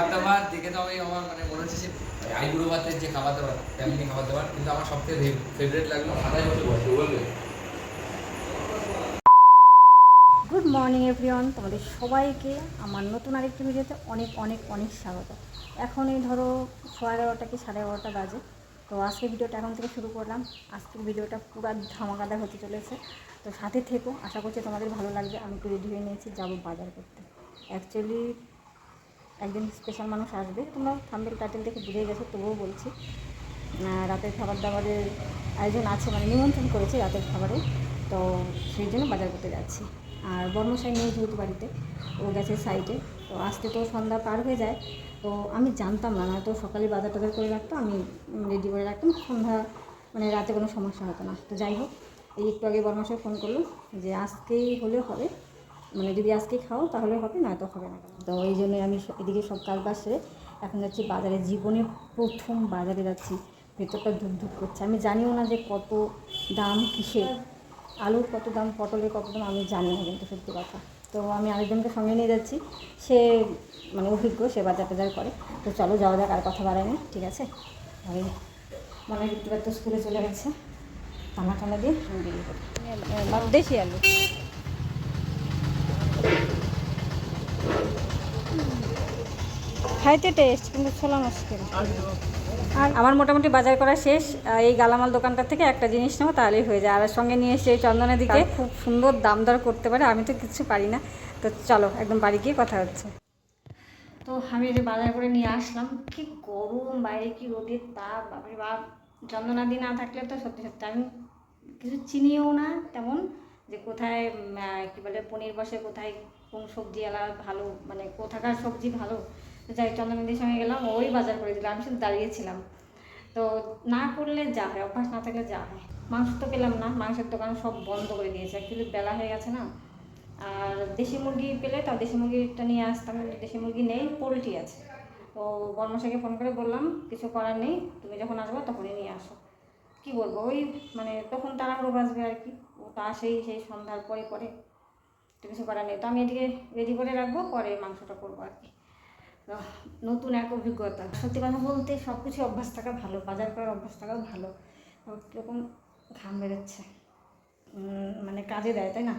খাবার দাবার দেখে তো আমি আমার মানে মনে হচ্ছে ভাতের যে খাবার দাবার খাবার দাবার কিন্তু আমার সবথেকে ফেভারিট লাগল বলবে গুড মর্নিং এভরিওয়ান তোমাদের সবাইকে আমার নতুন আরেকটি ভিডিওতে অনেক অনেক অনেক স্বাগত। এখন এই ধরো সোয়া এগারোটা কি সাড়ে এগারোটা বাজে। তো আজকে ভিডিওটা এখন থেকে শুরু করলাম। আজকের ভিডিওটা পুরো ধামাকাদার হতে চলেছে। তো সাথে থেকো। আশা করছি তোমাদের ভালো লাগবে। আমি একটু রেডি হয়ে নিয়েছি। যাব বাজার করতে। অ্যাকচুয়ালি একদিন স্পেশাল মানুষ আসবে। তোমরা থাম্বেল টাইটেল দেখে বুঝেই গেছো, তবুও বলছি। রাতের খাবার দাবারের আয়োজন আছে মানে নিমন্ত্রণ করেছে রাতের খাবারে। তো সেই জন্য বাজার করতে যাচ্ছি। আর বর্মশাই নেই যেহেতু বাড়িতে, ও গেছে সাইডে তো আসতে তো সন্ধ্যা পার হয়ে যায়। তো আমি জানতাম না নয়তো সকালে বাজার টাজার করে রাখতো আমি রেডি করে রাখতাম। সন্ধ্যা মানে রাতে কোনো সমস্যা হতো না। তো যাই হোক, এই একটু আগে বর্মশাই ফোন করল যে আজকেই হলে হবে। মানে যদি আজকে খাও, তাহলে হবে নয়তো হবে না তো এই জন্য আমি এদিকে সব কাজ সেরে এখন যাচ্ছি বাজারে। জীবনে প্রথম বাজারে যাচ্ছি। ভেতরটা ধুক ধুক করছে। আমি জানিও না যে কত দাম কিসের। আলুর কত দাম, পটলের কত দাম, আমি জানি না কিন্তু সত্যি কথা। তো আমি আরেকজনকে সঙ্গে নিয়ে যাচ্ছি। সে মানে অভিজ্ঞ, সে বাজার টাজার করে। তো চলো যাওয়া যাক, আর কথা বাড়ায়নি ঠিক আছে? আমি মানে হয় একটু তো স্কুলে চলে গেছে। টানা টানা দিয়ে বেরিয়ে পড়ি দেশি আলু। খাইতে টেস্ট কিন্তু ছোলা মুশকিল। আর আমার মোটামুটি বাজার করা শেষ এই গালামাল দোকানটার থেকে একটা জিনিস নেব তাহলেই হয়ে যায়। আর সঙ্গে নিয়ে এসে চন্দনের দিকে খুব সুন্দর দাম দর করতে পারে আমি তো কিছু পারি না। তো চলো একদম বাড়ি গিয়ে কথা হচ্ছে। তো আমি যে বাজার করে নিয়ে আসলাম কি গরম বাইরে কি রোদের তাপ বাপরে বাপ। চন্দনাদি না থাকলে তো সত্যি সত্যি আমি কিছু চিনিও না তেমন যে কোথায় কি বলে পনির বসে কোথায় কোন সবজি এলা ভালো মানে কোথাকার সবজি ভালো। তো যাই চন্দনাদির সঙ্গে গেলাম, ওই বাজার করে দিলাম আমি শুধু দাঁড়িয়েছিলাম। তো না করলে যা হয় অভ্যাস না থাকলে যা হয় মাংস তো পেলাম না, মাংসের দোকান সব বন্ধ করে দিয়েছে অ্যাকচুয়ালি বেলা হয়ে গেছে না। আর দেশি মুরগি পেলে তাও দেশি মুরগিটা নিয়ে আসতাম দেশি মুরগি নেই, পোলট্রি আছে। তো বর্মশাকে ফোন করে বললাম, কিছু করার নেই, তুমি যখন আসব তখনই নিয়ে আসো। কি বলব, ওই মানে তখন তাড়াহুড়ো বাজবে আর কি, ও তো আসেই, সেই সন্ধ্যার পরে পরে, তো কিছু করার নেই। তো আমি এদিকে রেডি করে রাখব, পরে মাংসটা করব আর কি। নতুন এক অভিজ্ঞতা। সত্যি কথা বলতে সব কিছু অভ্যাস থাকা ভালো, বাজার করার অভ্যাস থাকাও ভালো। কীরকম ঘাম বেরোচ্ছে। মানে কাজে দেয়, তাই না?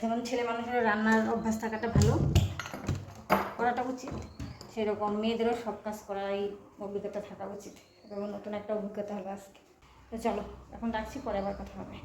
যেমন ছেলে মানুষের রান্নার অভ্যাস থাকাটা ভালো, করাটা উচিত। সেরকম মেয়েদেরও সব কাজ করার এই অভিজ্ঞতা থাকা উচিত। এবং নতুন একটা অভিজ্ঞতা হলো আজকে। তো চলো, এখন রাখছি, পরে আবার কথা হবে।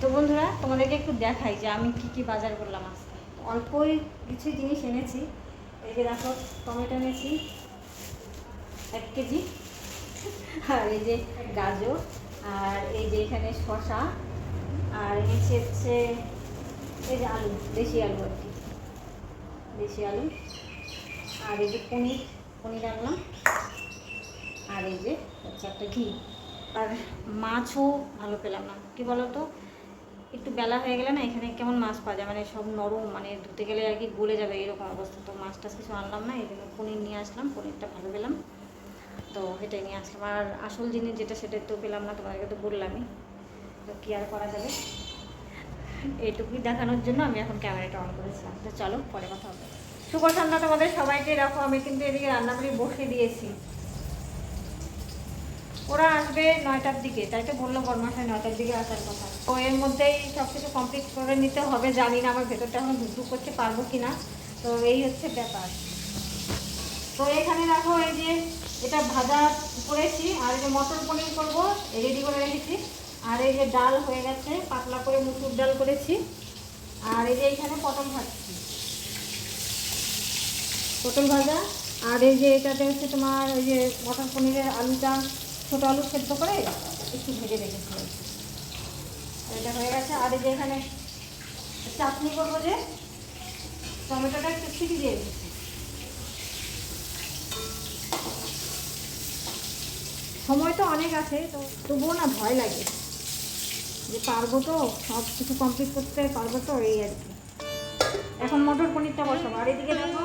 তো বন্ধুরা, তোমাদেরকে একটু দেখাই যে আমি কি কি বাজার করলাম আজকে। অল্পই কিছু জিনিস এনেছি। এই যে দেখো, টমেটো এনেছি এক কেজি। আর এই যে গাজর, আর এই যে এখানে শসা, আর এনেছি হচ্ছে, এই যে আলু, দেশি আলু আর কি। দেশি আলু। আর এই যে পনির পনির আনলাম। আর এই যে হচ্ছে একটা ঘি। আর মাছও ভালো পেলাম না। কি বলো তো একটু বেলা হয়ে গেলে না এখানে কেমন মাছ পাওয়া যায়? মানে সব নরম মানে ধুতে গেলে আর কি গলে যাবে এরকম অবস্থা। তো মাছ টাছ কিছু আনলাম না, এই জন্য পনির নিয়ে আসলাম, পনিরটা ভালো পেলাম তো এটাই নিয়ে আসলাম। আর আসল জিনিস যেটা সেটা তো পেলাম না, তোমাদেরকে তো বললামই। তো কী আর করা যাবে? এইটুকুই দেখানোর জন্য আমি এখন ক্যামেরাটা অন করেছিলাম তো চলো, পরে কথা হবে। শুভ সন্ধ্যা তোমাদের সবাইকে। রাখো আমি কিন্তু এদিকে রান্নাবাড়ি বসে দিয়েছি। ওরা আসবে নয়টার দিকে, তাই তো বলল বর্মাশায় নয়টার দিকে আসার কথা। তো এর মধ্যেই সব কিছু কমপ্লিট করে নিতে হবে, জানি না আমার ভেতরটা এখন ধুকধুক করতে পারব কি না তো এই হচ্ছে ব্যাপার। তো এখানে রাখো এই যে এটা ভাজা করেছি, আর এই যে মটর পনির করব রেডি করে রেখেছি। আর এই যে ডাল হয়ে গেছে, পাতলা করে মুসুর ডাল করেছি। আর এই যে এখানে পটল ভাজছি। পটল ভাজা, আর এই যে এটাতে হচ্ছে তোমার ওই যে মটর পনিরের আলুটা ছোটো আলু সেদ্ধ করে একটু ভেজে রেখেছি আর কি। এটা হয়ে গেছে। আর যে এখানে চাটনি করব যে টমেটোটা একটু ছিটি দিয়ে সময় তো অনেক আছে, তো তবুও না ভয় লাগে। যে পারব তো, সব কিছু কমপ্লিট করতে পারব তো, এই আর কি। এখন মটর পনিরটা বসাবো। আর এদিকে দেখো,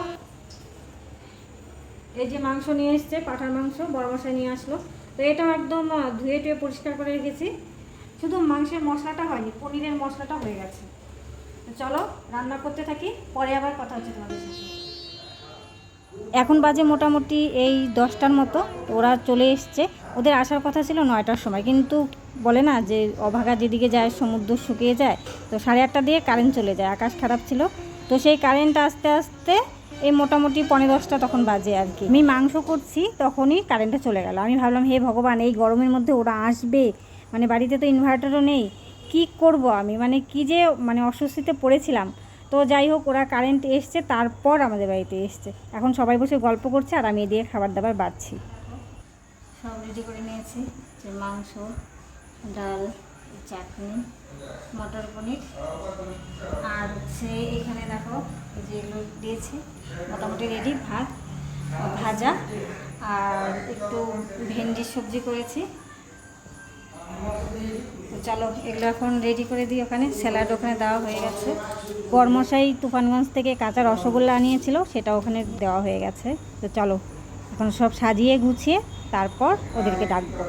এই যে মাংস নিয়ে এসছে, পাঠার মাংস, বড় মশাই নিয়ে আসলো। তো এটাও একদম ধুয়ে টুয়ে পরিষ্কার করে রেখেছি। শুধু মাংসের মশলাটা হয়নি, পনিরের মশলাটা হয়ে গেছে। চলো, রান্না করতে থাকি, পরে আবার কথা হচ্ছে তোমাদের সাথে। এখন বাজে মোটামুটি এই দশটার মতো, ওরা চলে এসছে। ওদের আসার কথা ছিল নয়টার সময়, কিন্তু বলে না যে অভাগা যেদিকে যায়, সমুদ্র শুকিয়ে যায়, তো সাড়ে আটটা দিয়ে কারেন্ট চলে যায়, আকাশ খারাপ ছিল। তো সেই কারেন্ট আস্তে আস্তে এই মোটামুটি পনেরো দশটা তখন বাজে আর কি। আমি মাংস করছি, তখনই কারেন্টটা চলে গেল। আমি ভাবলাম, হে ভগবান, এই গরমের মধ্যে ওরা আসবে? মানে বাড়িতে তো ইনভার্টারও নেই। কি করব আমি? মানে কি যে মানে অস্বস্তিতে পড়েছিলাম। তো যাই হোক, ওরা কারেন্ট এসছে, তারপর আমাদের বাড়িতে এসছে। এখন সবাই বসে গল্প করছে, আর আমি এদিকে খাবার দাবার বাড়ছি। সব রেডি করে নিয়েছি, যে মাংস, ডাল, চাটনি, মটর পনির, আর হচ্ছে এখানে দেখো এই যে এগুলো দিয়েছে, মোটামুটি রেডি ভাত, ভাজা, আর একটু ভেন্ডির সবজি করেছি। তো চলো, এগুলো এখন রেডি করে দিই ওখানে। স্যালাড ওখানে দেওয়া হয়ে গেছে। বর্মশাই তুফানগঞ্জ থেকে কাঁচা রসগোল্লা আনিয়েছিল, সেটা ওখানে দেওয়া হয়ে গেছে। তো চলো, এখন সব সাজিয়ে গুছিয়ে তারপর ওদেরকে ডাকবো।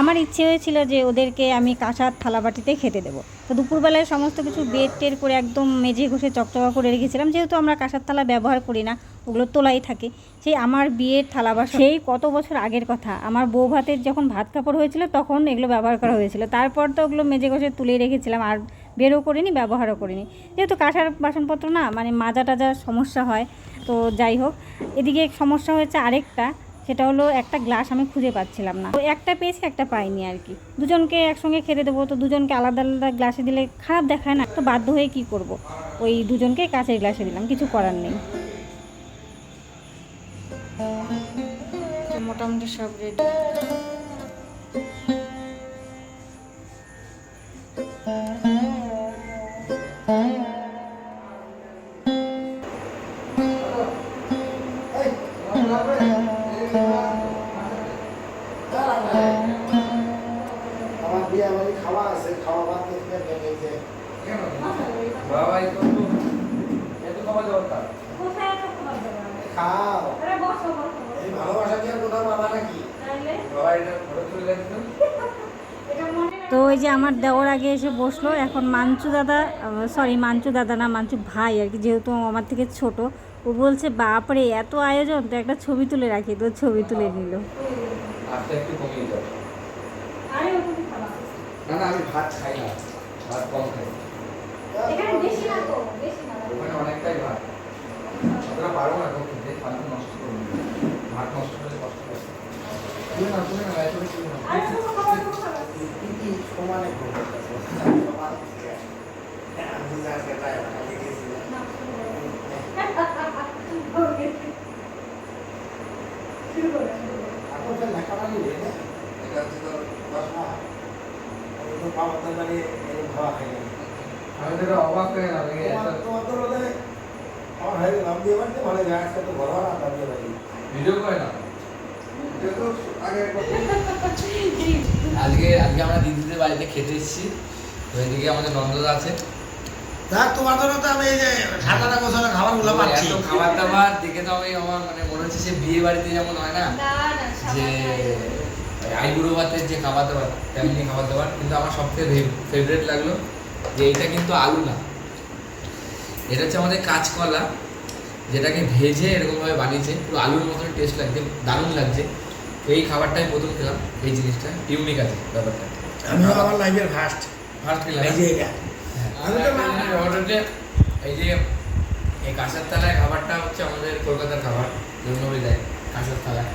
আমার ইচ্ছে হয়েছিল যে ওদেরকে আমি কাঁসার থালাবাটিতে খেতে দেবো। তো দুপুরবেলায় সমস্ত কিছু বেড টের করে একদম মেঝে ঘষে চকচকা করে রেখেছিলাম। যেহেতু আমরা কাঁসার থালা ব্যবহার করি না, ওগুলো তোলাই থাকে। সেই আমার বিয়ের থালা বাসন, সেই কত বছর আগের কথা। আমার বউ ভাতের যখন ভাত কাপড় হয়েছিল, তখন এগুলো ব্যবহার করা হয়েছিল। তারপর তো ওগুলো মেজে ঘষে তুলে রেখেছিলাম, আর বেরও করিনি, ব্যবহারও করিনি। যেহেতু কাঁসার বাসনপত্র না মানে মাজা টাজার সমস্যা হয়, তো যাই হোক। এদিকে সমস্যা হয়েছে আরেকটা সেটা হলো একটা গ্লাস আমি খুঁজে পাচ্ছিলাম না। তো একটা পেয়েছি, একটা পাইনি আর কি। দুজনকে একসঙ্গে খেতে দেবো, তো দুজনকে আলাদা আলাদা গ্লাসে দিলে খারাপ দেখায় না। তো বাধ্য হয়ে কি করব? ওই দুজনকে কাঁচের গ্লাসে দিলাম, কিছু করার নেই। মোটামুটি সব রেডি তো তো ওই যে আমার দেওয়ার আগে এসে বসল, এখন মাঞ্চু দাদা সরি মাঞ্চু দাদা না, মাঞ্চু ভাই আর কি, যেহেতু আমার থেকে ছোট। ও বলছে, বাপরে, এত আয়োজন, তো একটা ছবি তুলে রাখি। তো ছবি তুলে নিল। দাও। না না, আমি ভাত খাই না, ভাত কম খাই। ওখানে অনেকটাই ভাত অতটা পারব না খেতে ফালতু নষ্ট করব না। নষ্ট করলে কষ্ট হবে না না না কি কি সমানে করবে আমি আগে গেছিলাম এখন তো লেখাটা নিয়ে এটা হচ্ছে তো তো বাবা তো মানে খাওয়া খাই না আমি তো অবাক হয়ে গেলাম তোমার তো আমার ভালো যায় আজকে ভিডিও করে না আজকে আজকে আমরা দিদিদের বাড়িতে খেতে এসেছি। তো এদিকে আমাদের নন্দদা আছে। দেখ তোমার জন্য তো আমি এই যে ঢাকাটা গোছানো খাবারগুলো পাচ্ছি। এত খাবার দাবার দেখে তো আমি আমার মানে মনে হচ্ছে সে বিয়ে বাড়িতে যেমন হয় না যে আইবুড়ো ভাতের যে খাবার দাবার তেমনি খাবার দাবার কিন্তু আমার সবথেকে ফেভারিট লাগল যে এটা কিন্তু আলু না। এটা হচ্ছে আমাদের কাঁচকলা যেটাকে ভেজে এরকমভাবে বানিয়েছে। পুরো আলুর মতন টেস্ট লাগছে দারুণ লাগছে। তো এই খাবারটাই প্রথম খেলাম এই জিনিসটা। ইউনিক আছে ব্যাপারটা। আমি আমার লাইফের ফার্স্ট ফার্স্ট খেলাম। এই যে এটা। আমি তো ব্যাপারটা এই যে এই কাঁসার থালায় খাবারটা হচ্ছে আমাদের কলকাতার খাবার জন্যই দেয় কাঁসার থালায়।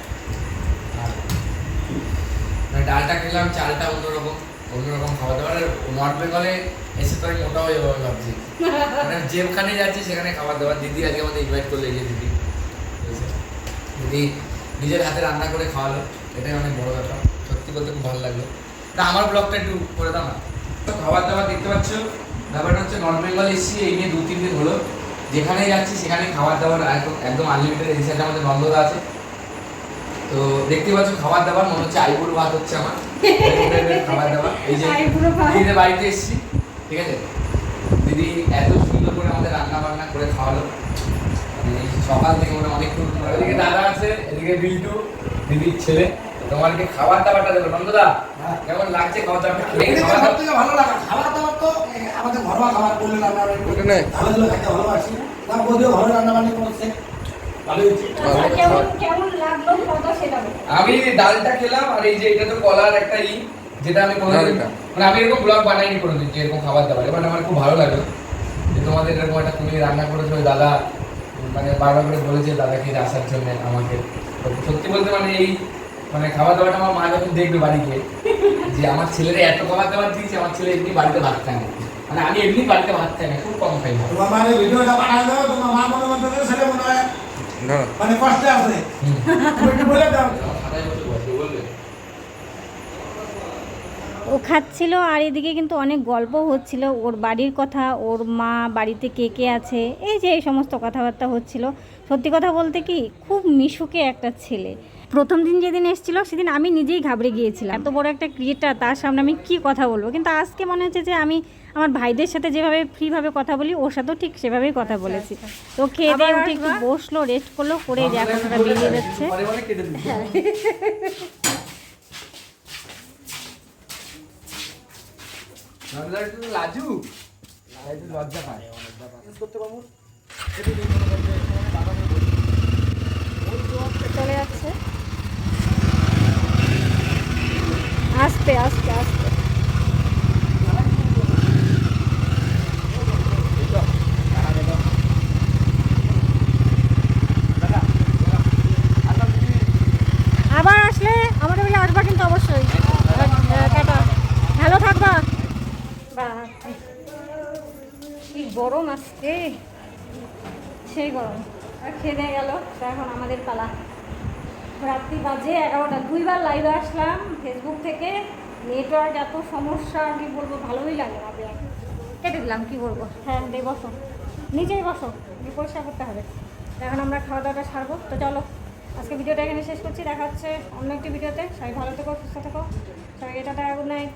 আর ডালটা খেলাম চালটা অন্যরকম। অন্যরকম খাবার দাবার। আর নর্থ বেঙ্গলে এসে তো আমি মোটা হয়ে যাব ভাবছি। মানে যেখানে যাচ্ছি সেখানে খাবার দাবার। দিদি আজকে আমাদের ইনভাইট করল, এই যে দিদি। দিদি নিজের হাতে রান্না করে খাওয়ালো। এটাই অনেক বড় ব্যাপার সত্যি বলতে খুব ভালো লাগল। তা আমার ব্লগটা একটু করে দাও না। তো খাবার দাবার দেখতে পাচ্ছ? ব্যাপারটা হচ্ছে নর্থ বেঙ্গল এসেছি, এই নিয়ে দু তিন দিন হলো। যেখানে যাচ্ছি সেখানে খাবার দাবার একদম আনলিমিটেড এই আমাদের নন্দদা আছে। তো দেখতে পাচ্ছ খাবার দাবার, মনে হচ্ছে আইবুড়ো ভাত হচ্ছে আমার। খাবার দাবার এই যে দিদিদের বাড়িতে এসেছি ঠিক আছে? দিদি এত সুন্দর করে আমাদের রান্না বান্না করে খাওয়ালো। মানে সকাল থেকে ওরা অনেকক্ষণ এদিকে দাদা আছে এদিকে বিল্টু দিদির ছেলে। তোমাকে খাবার দাবারটা দেবো নন্দদা হ্যাঁ। কেমন লাগছে খাবার দাবারটা খেয়ে খাবার সব থেকে ভালো লাগা খাবার দাবার তো আমাদের ঘরোয়া খাবার করলে আমরা ওটা নেই। ভালো ভালো ভালোবাসি। না বৌদিও ভালো রান্না বান্না করছে। আমি ডালটা খেলাম আর এই যে এটা তো কলার একটা ই যেটা আমি কোনোদিন মানে আমি এরকম ব্লগ বানাইনি কোনোদিন যে এরকম খাবার দাবার এবার আমার খুব ভালো লাগল। যে তোমাদের এরকম একটা তুমি রান্না করেছ দাদা মানে বারবার করে বলেছে দাদাকে আসার জন্য আমাকে। সত্যি বলতে মানে এই মানে খাবার দাবারটা আমার মা যখন দেখবে বাড়িতে যে আমার ছেলেরা এত খাবার দাবার দিয়েছে আমার ছেলে এমনি বাড়িতে ভাত খায় না। মানে আমি এমনি বাড়িতে ভাত খাই না খুব কম খাই ভাত। তোমার মানে ভিডিওটা বানায় দাও তোমার মা মনে মনে সেটা মনে হয় মানে কষ্টে আছে। একটু বলে দাও? ও খাচ্ছিল আর এদিকে কিন্তু অনেক গল্প হচ্ছিল। ওর বাড়ির কথা ওর মা বাড়িতে কে কে আছে এই যে এই সমস্ত কথাবার্তা হচ্ছিল। সত্যি কথা বলতে কি খুব মিশুকে একটা ছেলে। প্রথম দিন যেদিন এসেছিল সেদিন আমি নিজেই ঘাবড়ে গিয়েছিলাম। এত বড় একটা ক্রিয়েটার তার সামনে আমি কি কথা বলব? কিন্তু আজকে মনে হচ্ছে যে আমি আমার ভাইদের সাথে যেভাবে ফ্রিভাবে কথা বলি ওর সাথেও ঠিক সেভাবেই কথা বলেছি। তো খেয়ে দিয়ে উঠে একটু বসল রেস্ট করল করে যা কথাটা বেরিয়ে যাচ্ছে। চলে যাচ্ছে। আস্তে আস্তে আস্তে আবার আসলে আমাদের বাড়ি আসবা কিন্তু অবশ্যই টাটা ভালো থাকবা বা কি গরম আজকে সেই গরম দিয়ে গেল। এখন আমাদের পালা। রাত্রি বাজে এগারোটা। দুইবার লাইভে আসলাম। ফেসবুক থেকে নেটওয়ার্ক এত সমস্যা কি বলব ভালোই লাগে না কেটে দিলাম কি বলব? হ্যাঁ দে বসো। নিজেই বসো। দিয়ে পরিষ্কার করতে হবে। এখন আমরা খাওয়া দাওয়াটা সারবো। তো চলো আজকে ভিডিওটা এখানে শেষ করছি। দেখা হচ্ছে অন্য একটি ভিডিওতে। সবাই ভালো থেকো সুস্থ থেকো। সবাইকে টাটা গুড নাইট